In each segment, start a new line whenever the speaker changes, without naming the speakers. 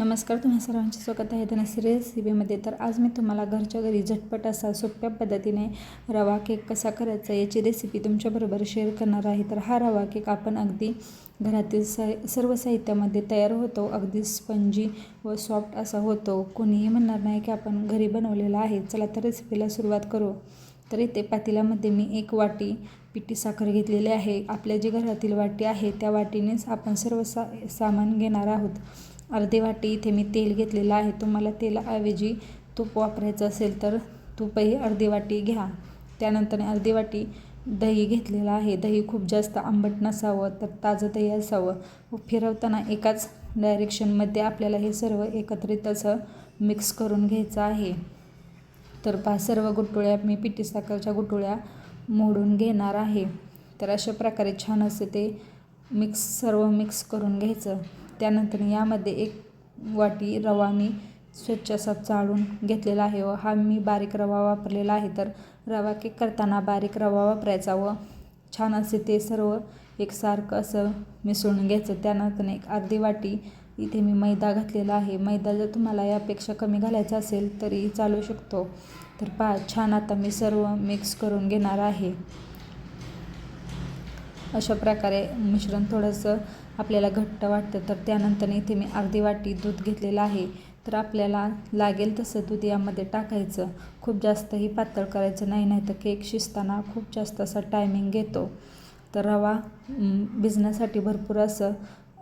नमस्कार तुम्हा सर्वांचे स्वागत आहे. धनश्री रेसिपीमध्ये तर आज मी तुम्हाला घरच्या घरी झटपट असा सोप्या पद्धतीने रवा केक कसा करायचा याची रेसिपी तुमच्याबरोबर शेअर करणार आहे. तर हा रवा केक आपण अगदी घरातील सा सर्व साहित्यामध्ये तयार होतो. अगदी स्पंजी व सॉफ्ट असा होतो. कोणीही म्हणणार नाही की आपण घरी बनवलेला आहे. चला तर रेसिपीला सुरुवात करू. तर इथे पातेल्यामध्ये मी एक वाटी पिठी साखर घेतलेली आहे. आपल्या जी घरातील वाटी आहे त्या वाटीनेच आपण सर्व सा सामान घेणार आहोत. अर्धी वाटी इथे मी तेल घेतलेलं आहे. तुम्हाला तेलाऐवजी तूप वापरायचं असेल तर तूपही अर्धी वाटी घ्या. त्यानंतर अर्धी वाटी दही घेतलेलं आहे. दही खूप जास्त आंबट नसावं तर ताजं दही असावं. व फिरवताना एकाच डायरेक्शनमध्ये आपल्याला हे सर्व एकत्रित असं मिक्स करून घ्यायचं आहे. तर पहा सर्व गुटुळ्या मी पिठी साखरच्या गुटुळ्या मोडून घेणार आहे. तर अशा प्रकारे छान असे ते मिक्स सर्व मिक्स करून घ्यायचं. त्यानंतर यामध्ये एक वाटी रवा मी स्वच्छ असा चाळून घेतलेला आहे व हा मी बारीक रवा वापरलेला आहे. तर रवा केक करताना बारीक रवा वापरायचा व छान असे ते सर्व एकसारखं असं मिसळून घ्यायचं. त्यानंतर एक अर्धी वाटी इथे मी मैदा घातलेला आहे. मैदा जर तुम्हाला यापेक्षा कमी घालायचा असेल तरी चालू शकतो. तर पा छान आता मी सर्व मिक्स करून घेणार आहे. अशा प्रकारे मिश्रण थोडंसं आपल्याला घट्ट वाटतं. तर त्यानंतर इथे मी अर्धी वाटी दूध घेतलेलं आहे. तर आपल्याला लागेल तसं दूध यामध्ये टाकायचं. खूप जास्तही पातळ करायचं नाही नाही तर केक शिजताना खूप जास्त असा टायमिंग घेतो. तर रवा भिजण्यासाठी भरपूर असं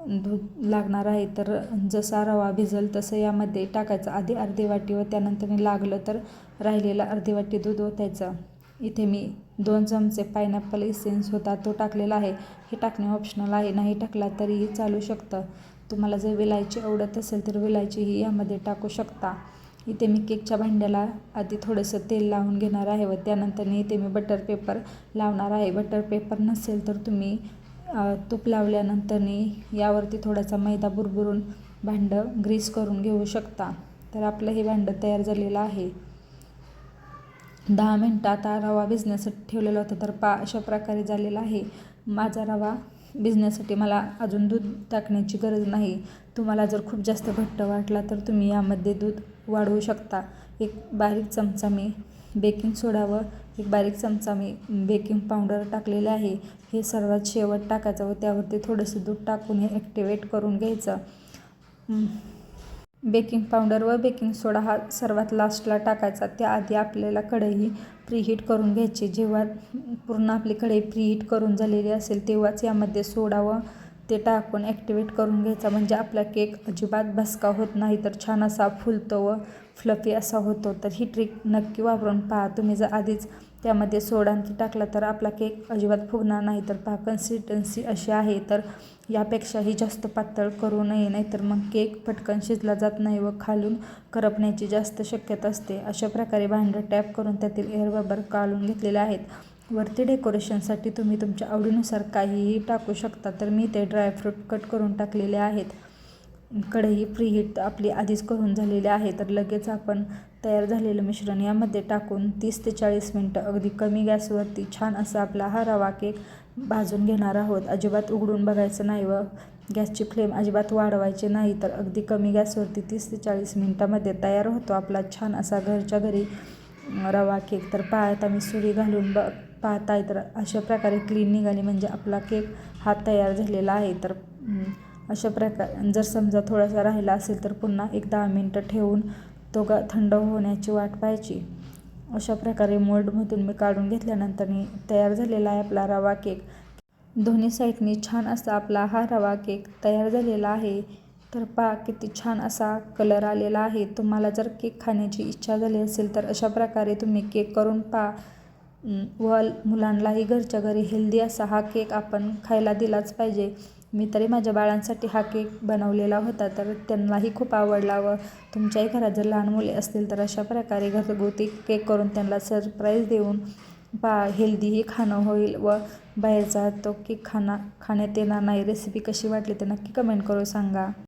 दूध लागणार आहे. तर जसा रवा भिजल तसं यामध्ये टाकायचं. आधी अर्धी वाटी व त्यानंतर लागलं तर राहिलेलं अर्धी वाटी दूध ओतायचं. इथे मी दोन चमचे पायनॅपल इसेन्स होता तो टाकलेला आहे. हे टाकणे ऑप्शनल आहे नाही टाकला तरीही चालू शकतं. तुम्हाला जर विलायची आवडत असेल तर विलायचीही यामध्ये टाकू शकता. इथे मी केकच्या भांड्याला आधी थोडंसं तेल लावून घेणार आहे व त्यानंतर इथे मी बटर पेपर लावणार आहे. बटर पेपर नसेल तर तुम्ही तूप लावल्यानंतरनी यावरती थोडासा मैदा बुरबुरून भांडं ग्रीस करून घेऊ शकता. तर आपलं हे भांडं तयार झालेलं आहे. दहा मिनटं आता रवा भिजण्यासाठी ठेवलेला होता तर पा अशा प्रकारे झालेला आहे. माझा रवा भिजण्यासाठी मला अजून दूध टाकण्याची गरज नाही. तुम्हाला जर खूप जास्त घट्ट वाटला तर तुम्ही यामध्ये दूध वाढवू शकता. एक बारीक चमचा मी बेकिंग सोडा व एक बारीक चमचा मी बेकिंग पावडर टाकलेले आहे. हे सर्वात शेवट टाकायचं व त्यावरती थोडंसं दूध टाकून हे ॲक्टिवेट करून घ्यायचं. बेकिंग पावडर व बेकिंग सोडा हा सर्वात लास्टला टाकायचा. त्याआधी आपल्याला कढई प्रीहीट करून घ्यायची. जेव्हा पूर्ण आपली कढई प्रीहीट करून झालेली असेल तेव्हाच यामध्ये सोडा व ते टाकून ॲक्टिवेट करून घ्यायचा. म्हणजे आपला केक अजिबात भसका होत नाही तर छान असा फुलतो व फ्लफी असा होतो. तर ही ट्रिक नक्की वापरून पहा. तुम्ही जर आधीच त्यामध्ये सोडा आणखी टाकला तर आपला केक अजिबात फुगणार नाही तर पहा कन्सिस्टन्सी अशी आहे. तर यापेक्षाही जास्त पातळ करू नये नाहीतर मग केक पटकन शिजला जात नाही व खालून करपण्याची जास्त शक्यता असते. अशा प्रकारे भांडं टॅप करून त्यातील एअरबबर काढून घेतलेले आहेत. वरती डेकोरेशनसाठी तुम्ही तुमच्या आवडीनुसार काहीही टाकू शकता तर मी ते ड्रायफ्रूट कट करून टाकलेले आहेत. कढई प्रीहीट आपली आधीच करून झालेली आहे. तर लगेच आपण तयार झालेलं मिश्रण यामध्ये टाकून तीस ते चाळीस मिनटं अगदी कमी गॅसवरती छान असा आपला हा रवा केक भाजून घेणार आहोत. अजिबात उघडून बघायचं नाही व गॅसची फ्लेम अजिबात वाढवायची नाही. तर अगदी कमी गॅसवरती तीस ते चाळीस मिनटामध्ये तयार होतो आपला छान असा घरच्या घरी रवा केक तर पाहता आम्ही सुरी घालून ब पाहताय तर अशा प्रकारे क्लीन निघाली. म्हणजे आपला केक हा तयार झालेला आहे. तर अशा प्रकार जर समजा थोडासा राहिला असेल तर पुन्हा एक दहा मिनटं ठेवून तो ग थंड होण्याची वाट पाहायची. अशा प्रकारे मोल्डमधून मी काढून घेतल्यानंतर तयार झालेला आहे आपला रवा केक. दोन्ही साईडनी छान असा आपला हा रवा केक तयार झालेला आहे. तर पा किती छान असा कलर आलेला आहे. तुम्हाला जर केक खाण्याची इच्छा झाली असेल तर अशा प्रकारे तुम्ही केक करून पा व मुलांलाही घरच्या घरी हेल्दी असा हा केक आपण खायला दिलाच पाहिजे. मी तरी माझ्या बाळांसाठी हा केक बनवलेला होता तर त्यांनाही खूप आवडला. व तुमच्याही घरात जर लहान मुले असतील तर अशा प्रकारे घरगुती केक करून त्यांना सरप्राईज देऊन पा हेल्दीही खाणं होईल व बाहेरचा तो केक खाना खाण्यात येणार नाही. रेसिपी कशी वाटली ते नक्की कमेंट करून सांगा.